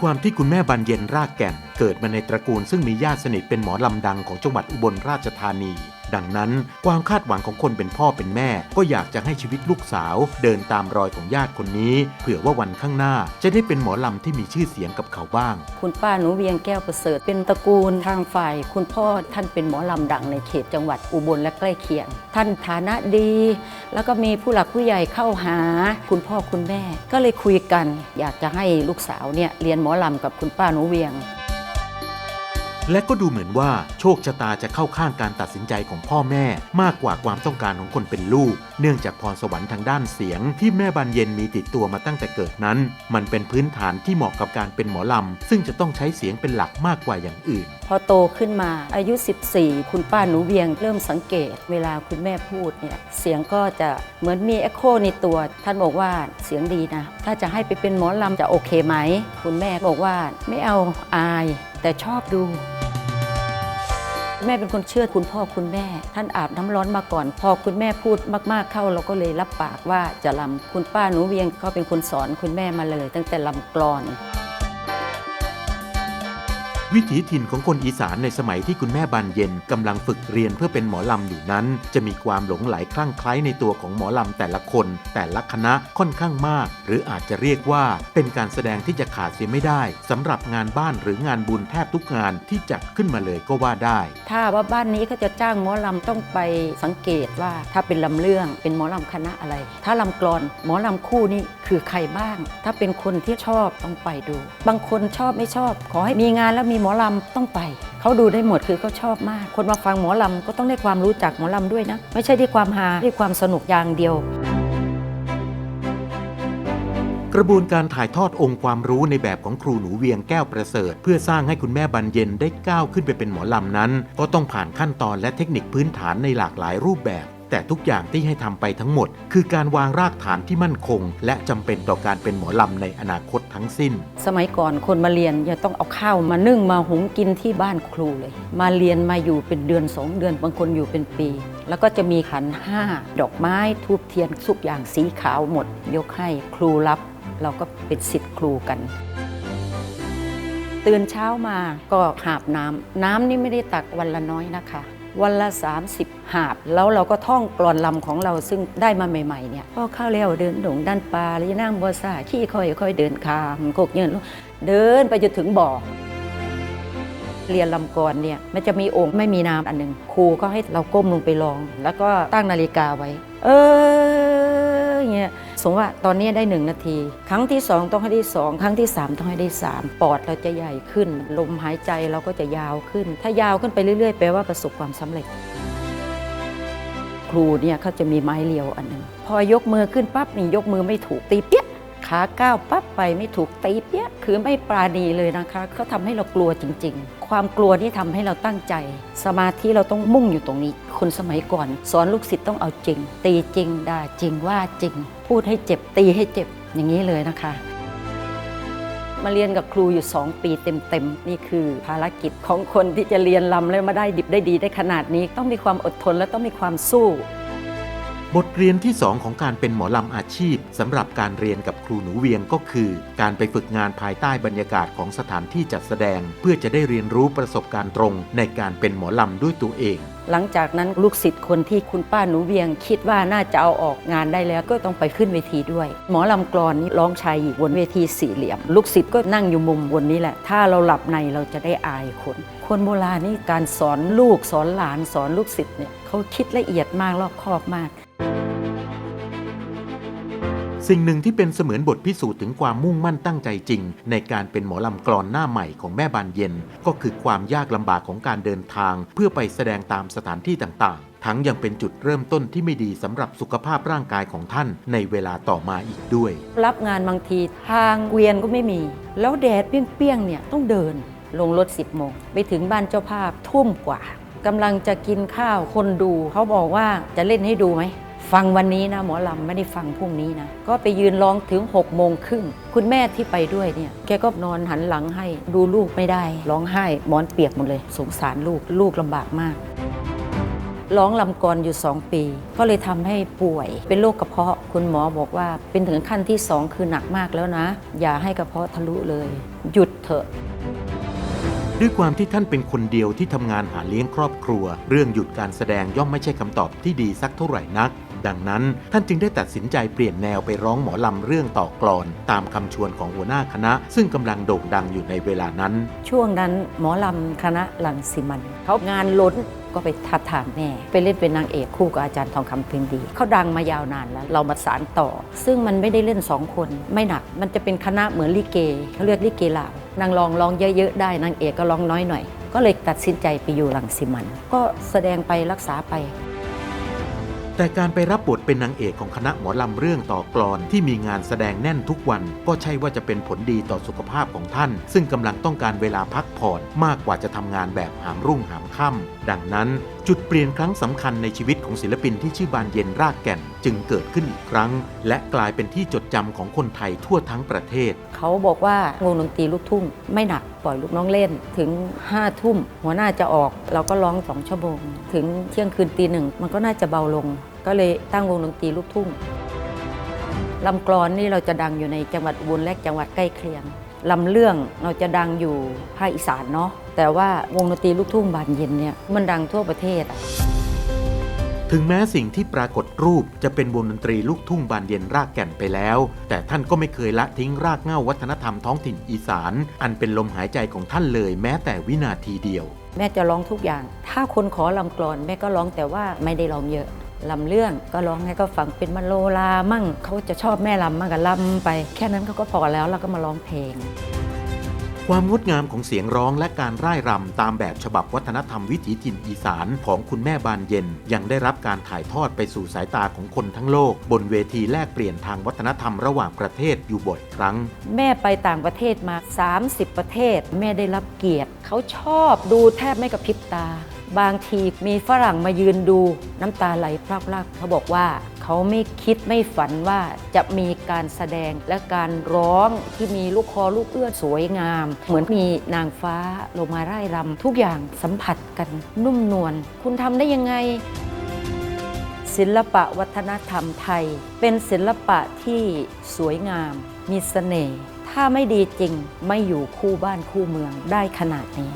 ความที่คุณแม่บานเย็นรากแก่นเกิดมาในตระกูลซึ่งมีญาติสนิทเป็นหมอลำดังของจังหวัดอุบลราชธานี ดังนั้นความคาดหวังของคนเป็นพ่อเป็นแม่ ก็อยากจะให้ชีวิตลูกสาว เดินตามรอยของญาติคนนี้ เผื่อว่าวันข้างหน้า จะได้เป็นหมอลำที่มีชื่อเสียงกับเขาบ้าง คุณป้าหนูเวียงแก้วประเสริฐเป็นตระกูลทางฝ่าย คุณพ่อท่านเป็นหมอลำดังในเขตจังหวัดอุบลและใกล้เคียง ท่านฐานะดี แล้วก็มีผู้หลักผู้ใหญ่เข้าหา คุณพ่อคุณแม่ ก็เลยคุยกัน อยากจะให้ลูกสาวเนี่ยเรียนหมอลำกับคุณป้าหนูเวียง และก็ดูเหมือนว่าโชคชะตาจะเข้าข้างการตัดสินใจของพ่อแม่ มากกว่าความต้องการของคนเป็นลูก เนื่องจากพรสวรรค์ทางด้านเสียง ที่แม่บานเย็นมีติดตัวมาตั้งแต่เกิดนั้น มันเป็นพื้นฐานที่เหมาะกับการเป็นหมอลำ ซึ่งจะต้องใช้เสียงเป็นหลักมากกว่าอย่างอื่น พอโตขึ้นมาอายุ 14 คุณป้าหนูเวียงเริ่มสังเกต เวลาคุณแม่พูดเนี่ยเสียงก็จะเหมือนมีเอ็โคในตัว ท่านบอกว่าเสียงดีนะ ถ้าจะให้ไปเป็นหมอลำจะโอเคไหม คุณแม่บอกว่าไม่เอาอาย แต่ชอบดู แม่เป็นคนเชื่อคุณพ่อคุณแม่ ท่านอาบน้ำร้อนมาก่อน พอคุณแม่พูดมากๆเข้า เราก็เลยรับปากว่าจะลำคุณป้าหนูเวียงก็เป็นคนสอนคุณแม่มาเลย ตั้งแต่ลำกลอน วิถีถิ่นของคนอีสานในสมัยที่คุณแม่บานเย็นกำลังฝึกเรียนเพื่อเป็นหมอลำอยู่นั้น จะมีความหลงไหลคลั่งไคล้ในตัวของหมอลำแต่ละคน แต่ละคณะค่อนข้างมาก หรืออาจจะเรียกว่าเป็นการแสดงที่จะขาดเสียไม่ได้สำหรับงานบ้านหรืองานบุญแทบทุกงานที่จัดขึ้นมาเลยก็ว่าได้ ถ้าว่าบ้านนี้เขาจะจ้างหมอลำต้องไปสังเกตว่าถ้าเป็นลำเรื่องเป็นหมอลำคณะอะไร ถ้าลำกลอนหมอลำคู่นี่ คือใครบ้าง ถ้าเป็นคนที่ชอบต้องไปดู บางคนชอบไม่ชอบ ขอให้มีงานแล้วมีหมอลำต้องไป เขาดูได้หมดคือเขาชอบมาก คนมาฟังหมอลำก็ต้องได้ความรู้จักหมอลำด้วยนะ ไม่ใช่ที่ความฮาที่ความสนุกอย่างเดียวกระบวนการถ่ายทอดองค์ความรู้ในแบบของครูหนูเวียงแก้วประเสริฐ เพื่อสร้างให้คุณแม่บรรเย็นได้ก้าวขึ้นไปเป็นหมอลำนั้น ก็ต้องผ่านขั้นตอนและเทคนิคพื้นฐานในหลากหลายรูปแบบ แต่ทุกอย่างที่ให้ทำไปทั้งหมด คือการวางรากฐานที่มั่นคง และจำเป็นต่อการเป็นหมอลำในอนาคตทั้งสิ้น สมัยก่อนคนมาเรียนจะต้องเอาข้าวมานึ่งมาหุงกินที่บ้านครูเลย มาเรียนมาอยู่เป็นเดือนสองเดือนบางคนอยู่เป็นปี แล้วก็จะมีขันห้าดอกไม้ทูบเทียนทุกอย่างสีขาวหมด ยกให้ครูรับ เราก็เป็นสิทธิ์ครูกันตื่นเช้ามาก็หาบน้ำ น้ำนี่ไม่ได้ตักวันละน้อยนะคะ วันละ 30 หาบ แล้วเราก็ท่องกลอนลำของเราซึ่งได้มาใหม่ๆเนี่ยพ่อข้าวแล้วเดินดงด้านปลาลีนั่งบัวซาขี้ค่อยค่อยเดินคามโคกเงินเดินไปจนถึงบ่อเรียนลำกรเนี่ยมันจะมีโองค์ไม่มีน้ำอันหนึ่งครูก็ให้เราก้มลงไปลอง แล้วก็ตั้งนาฬิกาไว้ เอออย่างเงี้ย มมติว่าตอนนี้ได้หนึ่งนาที ครั้งที่สองต้องให้ได้สองครั้งที่สามต้องให้ได้สามปอดเราจะใหญ่ขึ้น ลมหายใจเราก็จะยาวขึ้น ถ้ายาวขึ้นไปเรื่อยๆ แปลว่าประสบความสำเร็จ ครูเนี่ยเขาจะมีไม้เรียวอันหนึ่งพอยกมือขึ้นปั๊บนี่ยกมือไม่ถูกตีเปี้ยขาก้าวปั๊บไปไม่ถูกตีเปี้ยคือไม่ปราณีเลยนะคะเขาทำให้เรากลัวจริง ๆ ความกลัวนี่ทำให้เราตั้งใจ สมาธิเราต้องมุ่งอยู่ตรงนี้ คนสมัยก่อน สอนลูกศิษย์ต้องเอาจริง ตีจริงด่าจริงว่าจริง พูดให้เจ็บตีให้เจ็บอย่างนี้เลยนะคะ มาเรียนกับครูอยู่ 2 ปีเต็มๆ นี่คือภารกิจของคนที่จะเรียนลำแล้วมาได้ดิบได้ดีได้ขนาดนี้ ต้องมีความอดทนและต้องมีความสู้ บทเรียนที่ 2 ของการเป็นหมอลำอาชีพสำหรับการเรียนกับครูหนูเวียงก็คือ การไปฝึกงานภายใต้บรรยากาศของสถานที่จัดแสดง เพื่อจะได้เรียนรู้ประสบการณ์ตรง ในการเป็นหมอลำด้วยตัวเอง หลังจากนั้นลูกศิษย์คนที่คุณป้าหนูเวียง คิดว่าน่าจะเอาออกงานได้แล้วก็ต้องไปขึ้นเวทีด้วย หมอลำกรอนนี้ร้องชายหญิงบนเวทีสี่เหลี่ยม ลูกศิษย์ก็นั่งอยู่มุมบนนี้แหละ ถ้าเราหลับในเราจะได้อายคนคนโบราณนี่การสอนลูกสอนหลานสอนลูกศิษย์เนี่ยเขาคิดละเอียดมากรอบคอบมาก สิ่งหนึ่งที่เป็นเสมือนบทพิสูจน์ถึงความมุ่งมั่นตั้งใจจริง ในการเป็นหมอลำกรอนหน้าใหม่ของแม่บานเย็น ก็คือความยากลำบากของการเดินทาง เพื่อไปแสดงตามสถานที่ต่างๆ ทั้งยังเป็นจุดเริ่มต้นที่ไม่ดีสำหรับสุขภาพร่างกายของท่านในเวลาต่อมาอีกด้วย รับงานบางทีทางเกวียนก็ไม่มี แล้วแดดเปรี้ยงๆเนี่ยต้องเดินลงรถ 10โมงไปถึงบ้านเจ้าภาพทุ่มกว่ากำลังจะกินข้าวคนดูเขาบอกว่าจะเล่นให้ดูไหม ฟังวันนี้นะหมอลำไม่ได้ฟังพรุ่งนี้นะก็ไปยืนร้องถึง6กโมงครึ่งคุณแม่ที่ไปด้วยเนี่ยแกก็นอนหันหลังให้ดูลูกไม่ได้ ร้องไห้หมอนเปียกหมดเลย สงสารลูกลูกลำบากมากร้องลำกรอยู่ 2 ปี ก็เลยทำให้ป่วย เป็นโรคกระเพาะคุณหมอบอกว่า เป็นถึงขั้นที่ 2 คือหนักมากแล้วนะ อย่าให้กระเพาะทะลุเลย หยุดเถอะ ด้วยความที่ท่านเป็นคนเดียวที่ทำงานหาเลี้ยงครอบครัว เรื่องหยุดการแสดงย่อมไม่ใช่คำตอบที่ดีสักเท่าไหร่นัก ดังนั้นท่านจึงได้ตัดสินใจเปลี่ยนแนวไปร้องหมอลำเรื่องต่อกลอน ตามคำชวนของหัวหน้าคณะ ซึ่งกำลังโด่งดังอยู่ในเวลานั้น ช่วงนั้นหมอลำคณะลังสิมันเขางานล้นก็ไปทับทามแม่ ไปเล่นเป็นนางเอกคู่กับอาจารย์ทองคำเพ็งดีเขาดังมายาวนานแล้ว เรามาสารต่อ ซึ่งมันไม่ได้เล่นสองคนไม่หนัก มันจะเป็นคณะเหมือนลิเกเขาเรียกลิเกลาวนางรองร้องเยอะๆได้นางเอกก็ร้องน้อยหน่อยก็เลยตัดสินใจไปอยู่หลังสิมัน ก็แสดงไปรักษาไป แต่การไปรับบทเป็นนางเอกของคณะหมอลำเรื่องต่อกลอนที่มีงานแสดงแน่นทุกวันก็ใช่ว่าจะเป็นผลดีต่อสุขภาพของท่าน ซึ่งกำลังต้องการเวลาพักผ่อนมากกว่าจะทำงานแบบหามรุ่งหามค่ำดังนั้น จุดเปลี่ยนครั้งสำคัญในชีวิตของศิลปินที่ชื่อบานเย็นรากแก่นจึงเกิดขึ้นอีกครั้ง และกลายเป็นที่จดจำของคนไทยทั่วทั้งประเทศ เขาบอกว่าวงดนตรีลูกทุ่งไม่หนักปล่อยลูกน้องเล่นถึง5้าทุ่มหัวหน้าจะออก เราก็ร้องสองชั่วโมง ถึงเที่ยงคืนตีหนึ่งมันก็น่าจะเบาลง ก็เลยตั้งวงดนตรีลูกทุ่งลำกลอนนี่เราจะดังอยู่ในจังหวัดอุบลและจังหวัดใกล้เคียงลำเรื่องเราจะดังอยู่ภาคอีสานเนาะแต่ว่าวงดนตรีลูกทุ่งบานเย็นเนี่ยมันดังทั่วประเทศอะ ถึงแม้สิ่งที่ปรากฏรูปจะเป็นวงดนตรีลูกทุ่งบานเย็นรากแก่นไปแล้ว แต่ท่านก็ไม่เคยละทิ้งรากเหง้าวัฒนธรรมท้องถิ่นอีสาน อันเป็นลมหายใจของท่านเลยแม้แต่วินาทีเดียว แม่จะร้องทุกอย่าง ถ้าคนขอลำกลอนแม่ก็ร้องแต่ว่าไม่ได้ร้องเยอะลำเรื่องก็ร้องให้ก็ฟังเป็นมโนรามั่งเขาจะชอบแม่ลำมั่งก็ลำไป แค่นั้นเขาก็พอแล้วแล้วก็มาร้องเพลง ความงดงามของเสียงร้องและการร่ายรำตามแบบฉบับวัฒนธรรมวิถีถิ่นอีสานของคุณแม่บานเย็น ยังได้รับการถ่ายทอดไปสู่สายตาของคนทั้งโลก บนเวทีแลกเปลี่ยนทางวัฒนธรรมระหว่างประเทศอยู่บ่อยครั้ง แม่ไปต่างประเทศมา 30 ประเทศ แม่ได้รับเกียรติ เขาชอบดูแทบไม่กระพริบตา บางทีมีฝรั่งมายืนดูน้ำตาไหลพรากๆเขาบอกว่าเขาไม่คิดไม่ฝันว่าจะมีการแสดงและการร้องที่มีลูกคอลูกเอื้อนสวยงาม เหมือนมีนางฟ้าลงมาไร่รำทุกอย่างสัมผัสกันนุ่มนวลคุณทำได้ยังไง ศิลปะวัฒนธรรมไทย เป็นศิลปะที่สวยงาม มีเสน่ห์ถ้าไม่ดีจริงไม่อยู่คู่บ้านคู่เมืองได้ขนาดนี้